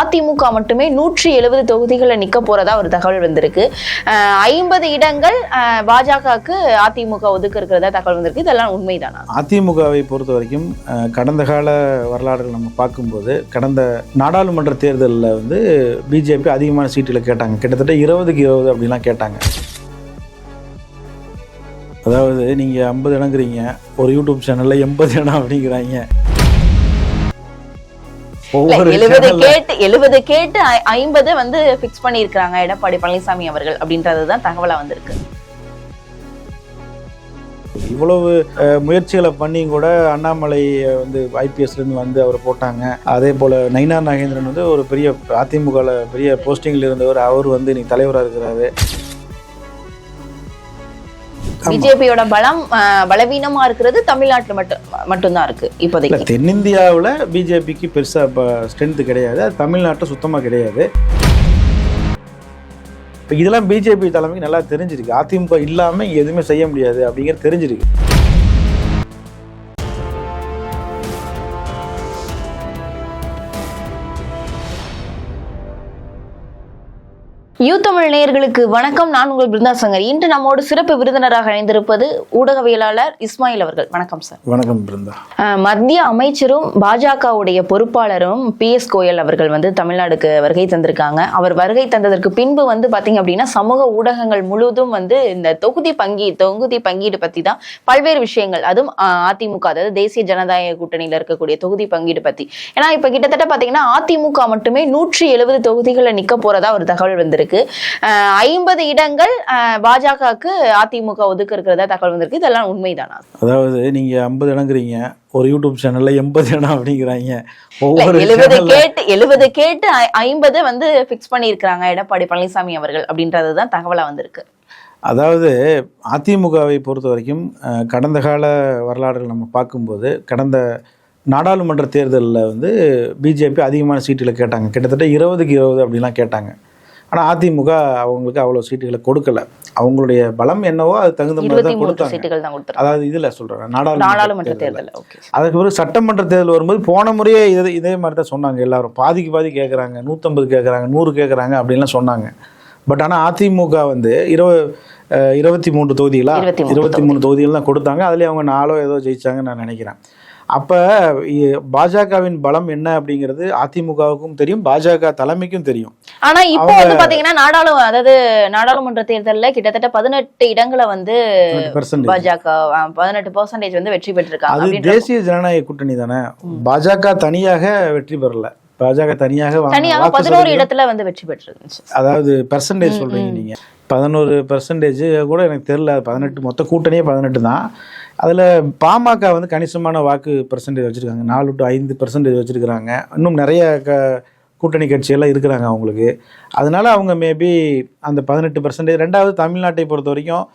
அதிமுக மட்டுமே நூற்றி எழுபது தொகுதிகளில் நிற்க போறதா ஒரு தகவல் வந்திருக்கு. ஐம்பது இடங்கள் பாஜகவுக்கு அதிமுக ஒதுக்க இருக்கிறதா தகவல் வந்திருக்கு. இதெல்லாம் உண்மைதானா? அதிமுகவை பொறுத்த வரைக்கும் கடந்த கால வரலாறுகள் நம்ம பார்க்கும்போது கடந்த நாடாளுமன்ற தேர்தலில் வந்து பிஜேபி அதிகமான சீட்டுகளை கேட்டாங்க. கிட்டத்தட்ட இருபதுக்கு இருபது அப்படிலாம் கேட்டாங்க. அதாவது நீங்கள் ஐம்பது இடங்கிறீங்க ஒரு யூடியூப் சேனலில் எண்பது இடம் அப்படிங்கிறாங்க. எழுபது கேட்டு எழுபது கேட்டு ஐ- ஐம்பது வந்து பிக்ஸ் பண்ணியிருக்கிறாங்க எடப்பாடி பழனிசாமி அவர்கள் அப்படின்றதுதான் தகவலா வந்திருக்கு இவ்வளவு முயற்சிகளை பண்ணியும் கூட அண்ணாமலை வந்து ஐபிஎஸ்லேருந்து வந்து அவர் போட்டாங்க அதே போல் நயினார் நாகேந்திரன் வந்து ஒரு பெரிய அதிமுகவில் பெரிய போஸ்டிங்கில் இருந்தவர் அவர் வந்து இன்னைக்கு தலைவராக இருக்கிறாரு. பிஜேபியோட பலம் பலவீனமா இருக்கிறது தமிழ்நாட்டுல மட்டும் மட்டும்தான் இருக்கு இப்போதைக்கு. தென்னிந்தியாவில் பிஜேபிக்கு பெருசாக இப்போ ஸ்ட்ரென்த்து கிடையாது. அது தமிழ்நாட்டில் சுத்தமாக கிடையாது. இப்போ இதெல்லாம் பிஜேபி தலைமைக்கு நல்லா தெரிஞ்சிருக்கு. அதிமுக இல்லாமல் எதுவுமே செய்ய முடியாது அப்படிங்கிறது தெரிஞ்சிருக்கு. யூ தமிழ் நேயர்களுக்கு வணக்கம். நான் உங்கள் பிருந்தா சங்கர். இன்று நம்மோடு சிறப்பு விருந்தினராக இணைந்திருப்பது ஊடகவியலாளர் இஸ்மாயில் அவர்கள். வணக்கம் சார். வணக்கம் பிருந்தா. மத்திய அமைச்சரும் பாஜகவுடைய பொறுப்பாளரும் பி எஸ் கோயல் அவர்கள் வந்து தமிழ்நாடுக்கு வருகை தந்திருக்காங்க. அவர் வருகை தந்ததற்கு பின்பு வந்து பாத்தீங்க அப்படின்னா சமூக ஊடகங்கள் முழுவதும் வந்து இந்த தொகுதி பங்கி தொகுதி பங்கீடு பத்தி தான் பல்வேறு விஷயங்கள். அதுவும் அதிமுக அதாவது தேசிய ஜனநாயக கூட்டணியில இருக்கக்கூடிய தொகுதி பங்கீடு பத்தி. ஏன்னா இப்ப கிட்டத்தட்ட பாத்தீங்கன்னா அதிமுக மட்டுமே நூற்றி எழுபது தொகுதிகளில் நிக்க போறதா ஒரு தகவல் வந்திருக்கு. ஐம்பது இடங்கள் பாஜகவுக்கு அதிமுக ஒதுக்க இருக்கிறதா தகவல் வந்திருக்கு. இதெல்லாம் உண்மைதானா? அதாவது நீங்கள் ஐம்பது இடங்கிறீங்க. ஒரு யூடியூப் சேனலில் எண்பது இடம் அப்படிங்கிறாங்க. ஒவ்வொரு எழுபது கேட்டு எழுபது கேட்டு ஐம்பது வந்து பிக்ஸ் பண்ணியிருக்கிறாங்க எடப்பாடி பழனிசாமி அவர்கள் அப்படின்றதுதான் தகவலா வந்திருக்கு. அதாவது அதிமுகவை பொறுத்த வரைக்கும் கடந்த கால வரலாறுகள் நம்ம பார்க்கும்போது கடந்த நாடாளுமன்ற தேர்தலில் வந்து பிஜேபி அதிகமான சீட்டுகளை கேட்டாங்க. கிட்டத்தட்ட இருபதுக்கு இருபது அப்படிலாம் கேட்டாங்க. ஆனால் அதிமுக அவங்களுக்கு அவ்வளோ சீட்டுகளை கொடுக்கல. அவங்களுடைய பலம் என்னவோ அது தகுந்த மாதிரி தான் கொடுத்தாங்க. அதாவது இதில் சொல்கிறேன் நாடாளுமன்ற. தேர்தல் அதுக்கு பிறகு சட்டமன்ற தேர்தல் வரும்போது போன முறையே இதே இதே மாதிரி தான் சொன்னாங்க எல்லாரும். பாதிக்கு பாதி கேட்குறாங்க நூற்றம்பது கேட்குறாங்க நூறு கேட்குறாங்க அப்படின்லாம் சொன்னாங்க. பட் ஆனால் அதிமுக வந்து இருபது இருபத்தி மூன்று தொகுதிகளா? இருபத்தி மூன்று இருபத்தி மூணு தொகுதிகள். தான் கொடுத்தாங்க. அதுலேயே அவங்க நாலோ ஏதோ ஜெயிச்சாங்கன்னு நான் நினைக்கிறேன். அப்போ பாஜகவின் பலம் என்ன அப்படிங்கிறது அதிமுகவுக்கும் தெரியும் பாஜக தலைமைக்கும் தெரியும். ஆனா இப்போ வந்து பாத்தீங்கன்னா நாடாளு அதாவது நாடாளுமன்ற தேர்தல்ல கிட்டத்தட்ட பதினெட்டு இடங்களை வந்து பாஜக பதினெட்டு பெர்சன்டேஜ் வந்து வெற்றி பெற்றிருக்காங்க அது தேசிய ஜனநாயக கூட்டணி தானே? பாஜக தனியாக வெற்றி பெறல. பாஜக தனியாக தனியாக பதினோரு இடத்துல வந்து வெற்றி பெற்றிருந்துச்சு. அதாவது பெர்சன்டேஜ் சொல்றீங்க நீங்க. பதினோரு பெர்சன்டேஜ் கூட எனக்கு தெரியல பதினெட்டு மொத்த கூட்டணியே பதினெட்டு தான். அதில் பாமக வந்து கணிசமான வாக்கு பெர்சன்டேஜ் வச்சுருக்காங்க. நாலு டு ஐந்து பெர்சன்டேஜ் வச்சுருக்கிறாங்க. இன்னும் நிறைய க கூட்டணி கட்சியெல்லாம் இருக்கிறாங்க அவங்களுக்கு. அதனால அவங்க மேபி அந்த பதினெட்டு பர்சன்டேஜ் ரெண்டாவது தமிழ்நாட்டை பொறுத்த வரைக்கும்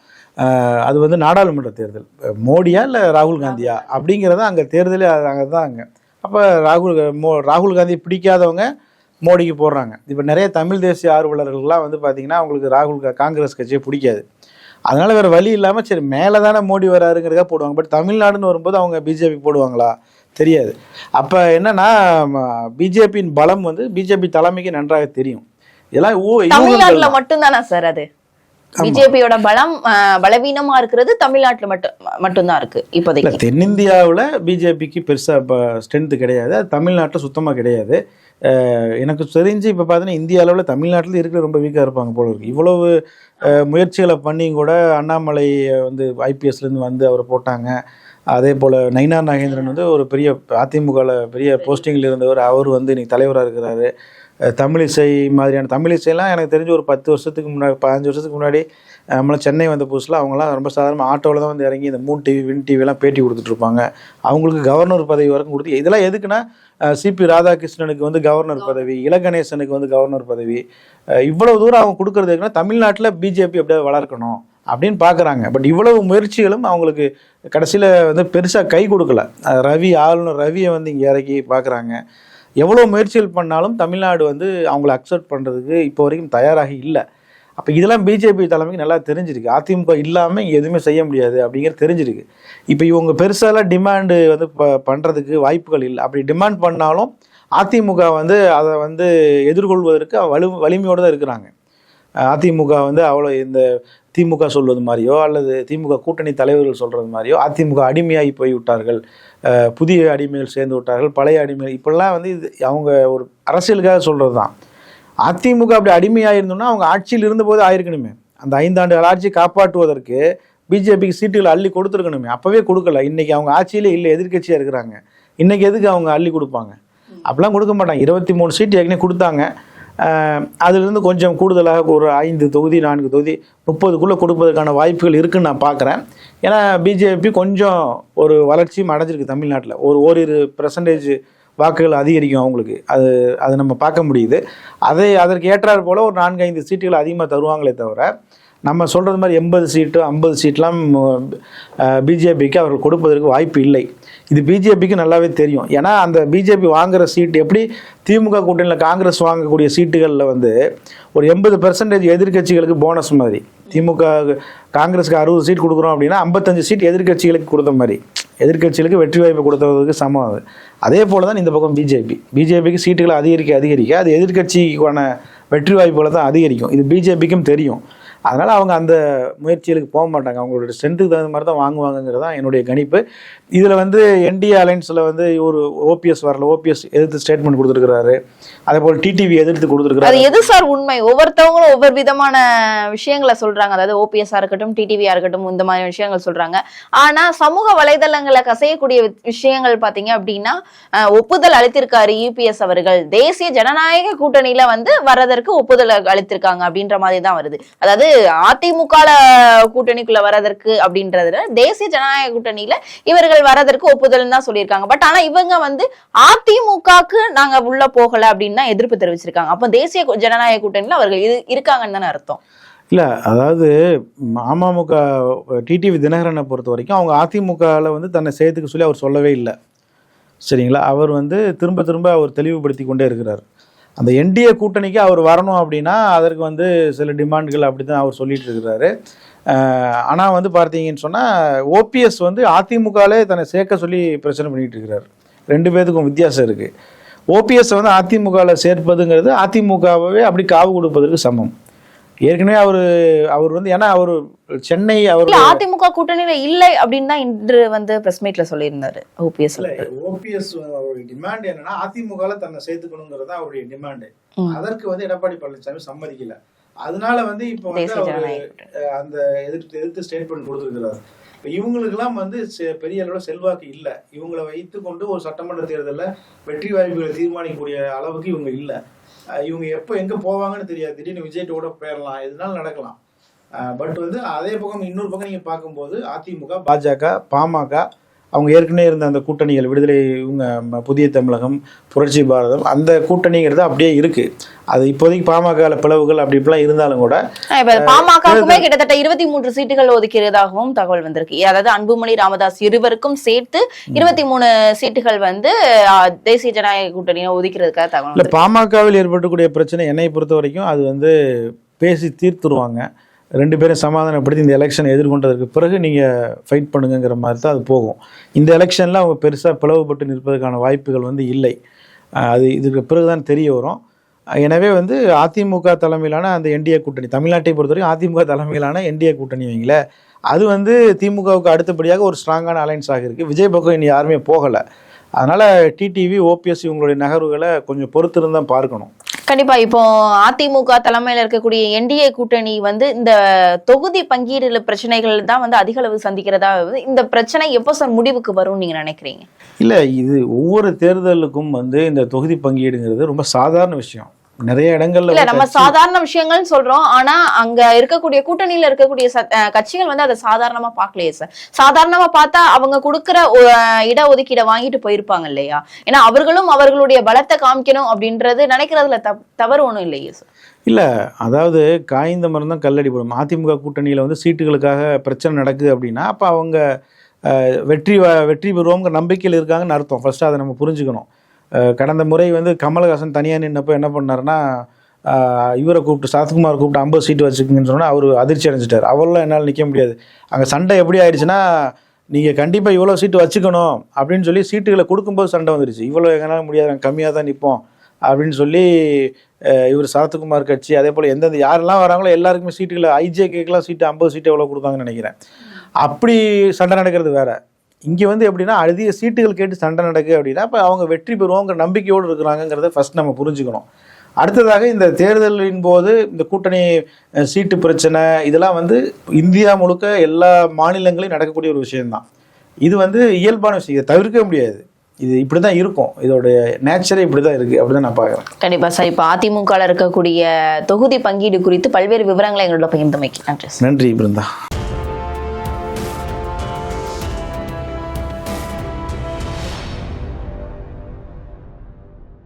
அது வந்து நாடாளுமன்ற தேர்தல். மோடியா இல்லை ராகுல் காந்தியா? அப்படிங்கிறத அங்கே தேர்தலே அங்கே தான் அங்கே. அப்போ ராகுல் மோ ராகுல் காந்தி பிடிக்காதவங்க மோடிக்கு போடுறாங்க. இப்போ நிறைய தமிழ் தேசிய ஆர்வலர்கள்லாம் வந்து பார்த்திங்கன்னா அவங்களுக்கு ராகுல் கா- காங்கிரஸ் கட்சியை பிடிக்காது. அதனால வேற வழி இல்லாமல் சரி மேலே தானே மோடி வராருங்கிறதா போடுவாங்க. பட் தமிழ்நாடுன்னு வரும்போது அவங்க பிஜேபி போடுவாங்களா? தெரியாது. அப்போ என்னன்னா பிஜேபியின் பலம் வந்து பிஜேபி தலைமைக்கு நன்றாக தெரியும். இதெல்லாம் தமிழ்நாட்டுல மட்டும்தானா சார் அது. பிஜேபியோட பலம் பலவீனமா இருக்கிறது தமிழ்நாட்டுல மட்டும் மட்டும்தான் இருக்கு இப்போதைக்கு. தென்னிந்தியாவில் பிஜேபிக்கு பெருசாக இப்போ ஸ்ட்ரென்த்து கிடையாது. அது தமிழ்நாட்டில் சுத்தமாக கிடையாது. எனக்கு தெரிஞ்சு இப்போ பார்த்தீங்கன்னா இந்திய அளவில் தமிழ்நாட்டில் இருக்கிற ரொம்ப வீக்காக இருப்பாங்க போல இருக்கு. இவ்வளவு முயற்சிகளை பண்ணியும் கூட அண்ணாமலை வந்து ஐபிஎஸ்லேருந்து வந்து அவர் போட்டாங்க. அதே போல் நயினார் நாகேந்திரன் வந்து ஒரு பெரிய அதிமுகவில் பெரிய போஸ்டிங்கில் இருந்தவர் அவர் வந்து இன்னைக்கு தலைவராக இருக்கிறாரு. தமிழிசை மாதிரியான தமிழிசைலாம் எனக்கு தெரிஞ்சு ஒரு பத்து வருஷத்துக்கு முன்னாடி பதினஞ்சு வருஷத்துக்கு முன்னாடி நம்மளாம் சென்னை வந்த புதுசில் அவங்களாம் ரொம்ப சாதாரணமாக ஆட்டோவில் தான் வந்து இறங்கி இந்த மூன் டிவி வின் டிவிலாம் பேட்டி கொடுத்துட்ருப்பாங்க அவங்களுக்கு கவர்னர் பதவி வரைக்கும் கொடுத்து இதெல்லாம் எதுக்குன்னா சிபி ராதாகிருஷ்ணனுக்கு வந்து கவர்னர் பதவி இலகணேசனுக்கு வந்து கவர்னர் பதவி. இவ்வளோ இவ்வளவு தூரம் அவங்க கொடுக்குறதுக்குன்னா தமிழ்நாட்டில் பிஜேபி அப்படியே வளர்க்கணும் அப்படின்னு பார்க்குறாங்க பட் இவ்வளவு முயற்சிகளும் அவங்களுக்கு கடைசியில் வந்து பெருசாக கை கொடுக்கல. ரவி ஆளுநர் ரவியை வந்து இங்கே இறக்கி பார்க்குறாங்க எவ்வளோ முயற்சிகள் பண்ணாலும் தமிழ்நாடு வந்து அவங்கள அக்செப்ட் பண்ணுறதுக்கு இப்போ வரைக்கும் தயாராக இல்லை. அப்போ இதெல்லாம் பிஜேபி தலைமைக்கு நல்லா தெரிஞ்சிருக்கு. அதிமுக இல்லாமல் இங்கே எதுவுமே செய்ய முடியாது அப்படிங்கிறது தெரிஞ்சிருக்கு. இப்போ இவங்க பெருசாலாம் டிமாண்டு வந்து ப பண்ணுறதுக்கு வாய்ப்புகள் இல்லை. அப்படி டிமாண்ட் பண்ணாலும் அதிமுக வந்து அதை வந்து எதிர்கொள்வதற்கு வலு வலிமையோடு தான் இருக்கிறாங்க. அதிமுக வந்து அவ்வளோ இந்த திமுக சொல்வது மாதிரியோ அல்லது திமுக கூட்டணி தலைவர்கள் சொல்கிறது மாதிரியோ அதிமுக அடிமையாகி போய் விட்டார்கள் அஹ் புதிய அடிமைகள் சேர்ந்து விட்டார்கள் பழைய அடிமைகள். இப்படிலாம் வந்து இது அவங்க ஒரு அரசியலுக்காக சொல்கிறது தான். அதிமுக அப்படி அடிமையாக இருந்தோம்னா அவங்க ஆட்சியில் இருந்தபோது ஆயிருக்கணுமே. அந்த ஐந்தாண்டு ஆட்சி காப்பாற்றுவதற்கு பிஜேபிக்கு சீட்டுகள் அள்ளி கொடுத்துருக்கணுமே. அப்போவே கொடுக்கல. இன்னைக்கு அவங்க ஆட்சியிலே இல்லை எதிர்க்கட்சியாக இருக்கிறாங்க. இன்னைக்கு எதுக்கு அவங்க அள்ளி கொடுப்பாங்க? அப்படிலாம் கொடுக்க மாட்டாங்க. இருபத்தி மூணு சீட் ஏற்கனவே கொடுத்தாங்க. அதிலிருந்து கொஞ்சம் கூடுதலாக ஒரு ஐந்து தொகுதி நான்கு தொகுதி முப்பதுக்குள்ளே கொடுப்பதற்கான வாய்ப்புகள் இருக்குன்னு நான் பார்க்குறேன். ஏன்னா பிஜேபி கொஞ்சம் ஒரு வளர்ச்சியும் அடைஞ்சிருக்கு தமிழ்நாட்டில். ஒரு ஓரிரு பெர்சன்டேஜ் வாக்குகள் அதிகரிக்கும் அவங்களுக்கு. அது அது நம்ம பார்க்க முடியுது. அதை அதற்கு ஏற்றாறு போல் ஒரு நான்கு ஐந்து சீட்டுகள் அதிகமாக தருவாங்களே தவிர நம்ம சொல்கிறது மாதிரி எண்பது சீட்டு ஐம்பது சீட்லாம் பிஜேபிக்கு அவர்கள் கொடுப்பதற்கு வாய்ப்பு இல்லை. இது பிஜேபிக்கு நல்லாவே தெரியும். ஏன்னா அந்த பிஜேபி வாங்குகிற சீட்டு எப்படி திமுக கூட்டணியில் காங்கிரஸ் வாங்கக்கூடிய சீட்டுகளில் வந்து ஒரு எண்பது பெர்சன்டேஜ் எதிர்க்கட்சிகளுக்கு போனஸ் மாதிரி. திமுக காங்கிரஸுக்கு அறுபது சீட் கொடுக்குறோம் அப்படின்னா ஐம்பத்தஞ்சு சீட் எதிர்கட்சிகளுக்கு கொடுத்த மாதிரி. எதிர்க்கட்சிகளுக்கு வெற்றி வாய்ப்பு கொடுத்ததுக்கு சமம் அது. அதே போல தான் இந்த பக்கம் பிஜேபி. பிஜேபிக்கு சீட்டுகளை அதிகரிக்க அதிகரிக்க அது எதிர்க்கட்சிக்கான வெற்றி வாய்ப்புகளை தான் அதிகரிக்கும். இது பிஜேபிக்கும் தெரியும். அதனால் அவங்க அந்த முயற்சிகளுக்கு போக மாட்டாங்க. அவங்களோட ஸ்ட்ரென்த்துக்கு தகுந்த மாதிரி தான் வாங்குவாங்கங்கிறது தான் என்னுடைய கணிப்பு. இதில் வந்து என்டிஏ அலைன்ஸில் வந்து ஒரு ஓபிஎஸ் வரல. ஓபிஎஸ் எதிர்த்து ஸ்டேட்மெண்ட் கொடுத்துருக்கிறாரு. அதே போல் டிடிவி எதிர்த்து அது கொடுத்துருக்காரு எது சார் உண்மை? ஒவ்வொருத்தவங்களும் ஒவ்வொரு விதமான விஷயங்களை சொல்றாங்க. அதாவது ஓபிஎஸ்ஆ இருக்கட்டும் டிடிவியா இருக்கட்டும் இந்த மாதிரி விஷயங்கள் சொல்றாங்க. ஆனா சமூக வலைதளங்களை கசையக்கூடிய வி- விஷயங்கள் பாத்தீங்க அப்படின்னா ஒப்புதல் அளித்திருக்காரு யூபிஎஸ் அவர்கள். தேசிய ஜனநாயக கூட்டணியில வந்து வர்றதற்கு ஒப்புதல் அளித்திருக்காங்க அப்படின்ற மாதிரி தான் வருது. அதாவது அதிமுக கூட்டணிக்குள்ள வர்றதற்கு அப்படின்றதுல தேசிய ஜனநாயக கூட்டணியில இவர்கள் வர்றதற்கு ஒப்புதல் தான் சொல்லியிருக்காங்க. பட் ஆனா இவங்க வந்து அதிமுகக்கு நாங்க உள்ள போகல அப்படின்னு தான் எதிர்ப்பு தெரிவிச்சிருக்காங்க. அப்ப தேசிய ஜனநாயக கூட்டணியில அவர்கள் இது இருக்காங்கன்னு தானே அர்த்தம்? இல்லை அதாவது அமமுக டிடிவி தினகரனை பொறுத்த வரைக்கும் அவங்க அதிமுகவில் வந்து தன்னை சேர்த்துக்க சொல்லி அவர் சொல்லவே இல்லை. சரிங்களா? அவர் வந்து திரும்ப திரும்ப அவர் தெளிவுபடுத்தி கொண்டே இருக்கிறார். அந்த என்டிஏ கூட்டணிக்கு அவர் வரணும் அப்படின்னா அதற்கு வந்து சில டிமாண்டுகள் அப்படி தான் அவர் சொல்லிட்டு இருக்கிறாரு. ஆனால் வந்து பார்த்தீங்கன்னு சொன்னால் ஓபிஎஸ் வந்து அதிமுகவிலே தன்னை சேர்க்க சொல்லி பிரச்சனை பண்ணிட்டு இருக்கிறார். ரெண்டு பேத்துக்கும் வித்தியாசம் இருக்குது ஓபிஎஸ் வந்து அதிமுகவில் சேர்ப்பதுங்கிறது அதிமுகவே அப்படி காவு கொடுப்பதற்கு சமம். ஏற்கனவே அவர் அவர் வந்து ஏன்னா அவர் சென்னை அவர் அதிமுக கூட்டணியில இல்லை அப்படின்னு தான் இன்று வந்து பிரஸ் மீட்ல சொல்லியிருந்தாரு ஓபிஎஸ் ஓபிஎஸ் அவருடைய டிமாண்ட் என்னன்னா அதிமுகல தன்னை சேர்த்துக்கணுங்கிறது அவருடைய டிமாண்ட். அதற்கு வந்து எடப்பாடி பழனிசாமி சம்மதிக்கல. அதனால வந்து இப்போ வந்து அவரு, அந்த எதிர்த்து எதிர்த்து ஸ்டேட்மெண்ட் கொடுத்துருக்கிறார். இப்போ இவங்களுக்கெல்லாம் வந்து செ- பெரிய அளவில் செல்வாக்கு இல்லை. இவங்களை வைத்து கொண்டு ஒரு சட்டமன்ற தேர்தலில் வெற்றி வாய்ப்புகளை தீர்மானிக்கக்கூடிய அளவுக்கு இவங்க இல்லை. இவங்க எப்போ எங்கே போவாங்கன்னு தெரியாது. திடீர்னு விஜய்ட்டு கூட போயிடலாம் எதுனாலும் நடக்கலாம். பட் வந்து அதே பக்கம் இன்னொரு பக்கம் நீங்கள் பார்க்கும்போது அதிமுக பாஜக பாமக அவங்க ஏற்கனவே இருந்த அந்த கூட்டணிகள் விடுதலை இவங்க புதிய தமிழகம் புரட்சி பாரதம் அந்த கூட்டணிங்கிறது அப்படியே இருக்கு. அது இப்போதைக்கு பாமக பிளவுகள் அப்படி இப்படிலாம் இருந்தாலும் கூட இப்ப பாமகவுக்குமே கிட்டத்தட்ட இருபத்தி மூன்று சீட்டுகள் ஒதுக்கிறதாகவும் தகவல் வந்திருக்கு. அதாவது அன்புமணி ராமதாஸ் இருவருக்கும் சேர்த்து இருபத்தி மூணு சீட்டுகள் வந்து தேசிய ஜனநாயக கூட்டணியை ஒதுக்கிறதுக்காக தகவல். பாமகவில் ஏற்படக்கூடிய பிரச்சனை என்னை பொறுத்த வரைக்கும் அது வந்து பேசி தீர்த்துருவாங்க. ரெண்டு பேரும் சமாதானப்படுத்தி இந்த எலெக்ஷனை எதிர்கொண்டதற்கு பிறகு நீங்கள் ஃபைட் பண்ணுங்கிற மாதிரி தான் அது போகும். இந்த எலெக்ஷனில் அவங்க பெருசாக பிளவுபட்டு நிற்பதற்கான வாய்ப்புகள் வந்து இல்லை. அது இதுக்கு பிறகு தான் தெரிய வரும். எனவே வந்து அதிமுக தலைமையிலான அந்த என்டிஏ கூட்டணி தமிழ்நாட்டை பொறுத்தவரைக்கும் அதிமுக தலைமையிலான என்டிஏ கூட்டணி வைங்களேன் அது வந்து திமுகவுக்கு அடுத்தபடியாக ஒரு ஸ்ட்ராங்கான அலைன்ஸ் ஆகிருக்கு விஜய் பக்கம் இனி யாருமே போகலை. அதனால் டிடிவி ஓபிஎஸ் இவங்களுடைய நகர்வுகளை கொஞ்சம் பொறுத்திருந்தான் பார்க்கணும். கண்டிப்பா. இப்போ அதிமுக தலைமையில இருக்கக்கூடிய என்டிஏ கூட்டணி வந்து இந்த தொகுதி பங்கீடு பிரச்சனைகள் தான் வந்து அதிக அளவு சந்திக்கிறதா இந்த பிரச்சனை எப்போ சார் முடிவுக்கு வரும்னு நீங்க நினைக்கிறீங்க? இல்லை இது ஒவ்வொரு தேர்தலுக்கும் வந்து இந்த தொகுதி பங்கீடுங்கிறது ரொம்ப சாதாரண விஷயம். நிறைய இடங்கள்ல இல்ல நம்ம சாதாரண விஷயங்கள் சொல்றோம். ஆனா அங்க இருக்கக்கூடிய கூட்டணியில இருக்கக்கூடிய கட்சிகள் வந்து அதை சாதாரணமா பார்க்கலையே சார். சாதாரணமா பார்த்தா அவங்க கொடுக்கிற இட ஒதுக்கீடை வாங்கிட்டு போயிருப்பாங்க இல்லையா? ஏன்னா அவர்களும் அவர்களுடைய பலத்தை காமிக்கணும் அப்படின்றது நினைக்கிறதுல தவறு ஒண்ணும் இல்லையே சார். இல்லை அதாவது காய்ந்த மரம் தான் கல்லடி போடும். அதிமுக கூட்டணியில் வந்து சீட்டுகளுக்காக பிரச்சனை நடக்குது அப்படின்னா அப்போ அவங்க வெற்றி வெற்றி பெறுவோங்கிற நம்பிக்கையில் இருக்காங்கன்னு அர்த்தம். ஃபர்ஸ்ட் அதை நம்ம புரிஞ்சுக்கணும். கடந்த முறை வந்து கமலஹாசன் தனியாக நின்னப்போ என்ன பண்ணாருன்னா இவரை கூப்பிட்டு சரத்குமார் கூப்பிட்டு ஐம்பது சீட்டு வச்சுக்கோங்கன்னு சொன்னால் அவர் அதிர்ச்சி அடைஞ்சிட்டார். அவரெல்லாம் என்னால் நிற்க முடியாது. அங்கே சண்டை எப்படி ஆயிடுச்சுன்னா நீங்கள் கண்டிப்பாக இவ்வளோ சீட்டு வச்சுக்கணும் அப்படின்னு சொல்லி சீட்டுகளை கொடுக்கும்போது சண்டை வந்துருச்சு. இவ்வளோ எங்களால் முடியாது நாங்கள் கம்மியாக தான் நிற்போம் அப்படின்னு சொல்லி இவர் சரத்குமார் கட்சி அதே போல் எந்தெந்த யாரெல்லாம் வராங்களோ எல்லாருக்குமே சீட்டுகளை ஐஜேகேக்கெலாம் சீட்டு ஐம்பது சீட்டு எவ்வளோ கொடுத்தாங்கன்னு நினைக்கிறேன். அப்படி சண்டை நடக்கிறது வேறு. இங்கே வந்து எப்படின்னா அதிக சீட்டுகள் கேட்டு சண்டை நடக்கு அப்படின்னா அப்போ அவங்க வெற்றி பெறுவோங்கிற நம்பிக்கையோடு இருக்கிறாங்கங்கிறத ஃபர்ஸ்ட் நம்ம புரிஞ்சுக்கணும். அடுத்ததாக இந்த தேர்தலின் போது இந்த கூட்டணி சீட்டு பிரச்சனை இதெல்லாம் வந்து இந்தியா முழுக்க எல்லா மாநிலங்களையும் நடக்கக்கூடிய ஒரு விஷயம்தான். இது வந்து இயல்பான விஷயம். இதை தவிர்க்க முடியாது. இது இப்படி தான் இருக்கும். இதோடைய நேச்சரே இப்படி தான் இருக்குது அப்படி தான் நான் பார்க்குறேன். கண்டிப்பா சார். இப்போ அதிமுக இருக்கக்கூடிய தொகுதி பங்கீடு குறித்து பல்வேறு விவரங்களை எங்களோட பகிர்ந்தமைக்கு நன்றி நன்றி பிருந்தா.